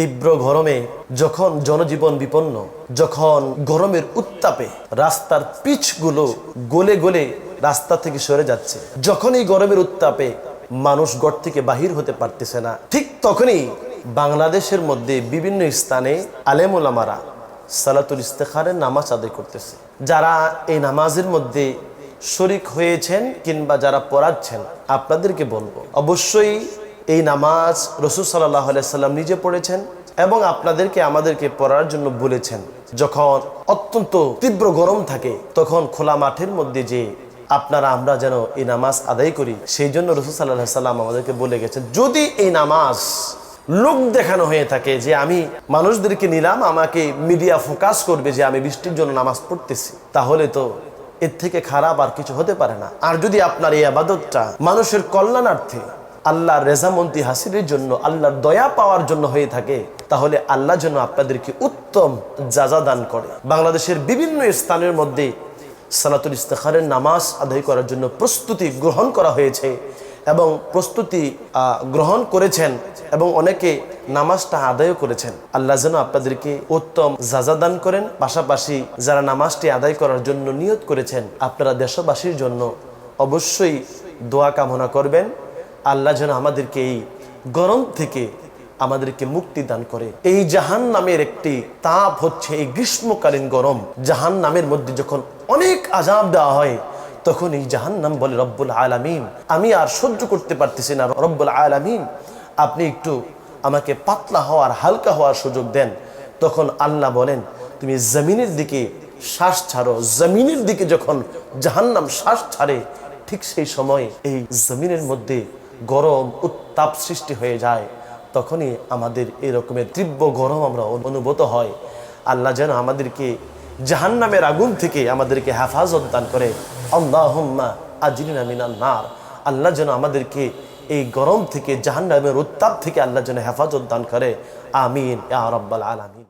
তীব্র গরমে, যখন জনজীবন বিপন্ন, যখন গরমের উত্তাপে রাস্তার পিচগুলো গলে গলে রাস্তা থেকে সরে যাচ্ছে যখন এই গরমের উত্তাপে মানুষ ঘর থেকে বাহির হতে পারতেছে না, ঠিক তখনই বাংলাদেশের মধ্যে বিভিন্ন স্থানে আলেমুলামারা সালাতুল ইস্তেখারের নামাজ আদায় করতেছে। যারা এই নামাজের মধ্যে শরিক হয়েছেন কিংবা যারা পড়াচ্ছেন, আপনাদেরকে বলব, অবশ্যই এই নামাজ রসুল সাল্লাহ সাল্লাম নিজে পড়েছেন এবং আপনাদেরকে আমাদেরকে পড়ার জন্য বলেছেন। যখন অত্যন্ত তীব্র গরম থাকে, তখন খোলা মাঠের মধ্যে যে আপনারা, আমরা যেন এই নামাজ আদায় করি, সেই জন্য রসুল সাল্লাহ সাল্লাম আমাদেরকে বলে গেছেন, যদি এই নামাজ লোক দেখানো হয়ে থাকে যে আমি মানুষদেরকে নিলাম, আমাকে মিডিয়া ফোকাস করবে যে আমি বৃষ্টির জন্য নামাজ পড়তেছি, তাহলে তো এর থেকে খারাপ আর কিছু হতে পারে না। আর যদি আপনার এই আবাদতটা মানুষের কল্যাণার্থে আল্লাহর রেজামন্তি হাসিলের জন্য, আল্লাহর দয়া পাওয়ার জন্য হয়ে থাকে, তাহলে আল্লাহ যেন আপনাদেরকে উত্তম যাজা দান করে। বাংলাদেশের বিভিন্ন স্থানের মধ্যে সালাতুল ইস্তেখারের নামাজ আদায় করার জন্য প্রস্তুতি গ্রহণ করা হয়েছে এবং প্রস্তুতি গ্রহণ করেছেন এবং অনেকে নামাজটা আদায় করেছেন। আল্লাহ যেন আপনাদেরকে উত্তম যাজা দান করেন, পাশাপাশি যারা নামাজটি আদায় করার জন্য নিয়ত করেছেন, আপনারা দেশবাসীর জন্য অবশ্যই দোয়া কামনা করবেন। আল্লাহ যেন আমাদেরকে এই গরম থেকে আমাদেরকে মুক্তি দান করে। এই জাহান নামের একটি তাপ হচ্ছে এই গ্রীষ্মকালীন গরম। জাহান নামের মধ্যে যখন অনেক আজাব দেওয়া হয়, তখন এই জাহান নাম বলে, রব্বুল আলামিন, আমি আর সহ্য করতে পারতেছি না, রব্বুল আলামিন, আপনি একটু আমাকে পাতলা হওয়ার, হালকা হওয়ার সুযোগ দেন। তখন আল্লাহ বলেন, তুমি জমিনের দিকে শ্বাস ছাড়ো। জমিনের দিকে যখন জাহান্নাম শ্বাস ছাড়ে, ঠিক সেই সময় এই জমিনের মধ্যে গরম উত্তাপ সৃষ্টি হয়ে যায়, তখনই আমাদের এরকমের তীব্র গরম আমরা অনুভূত হয়। আল্লাহ যেন আমাদেরকে জাহান্নামের আগুন থেকে আমাদেরকে হেফাজত দান করে। আল্লাহুম্মা আজিনা মিনান নার। আল্লাহ যেন আমাদেরকে এই গরম থেকে জাহান্নামের উত্তাপ থেকে আল্লাহ যেন হেফাজত দান করে। আমিন, ইয়া রাব্বাল আলামিন।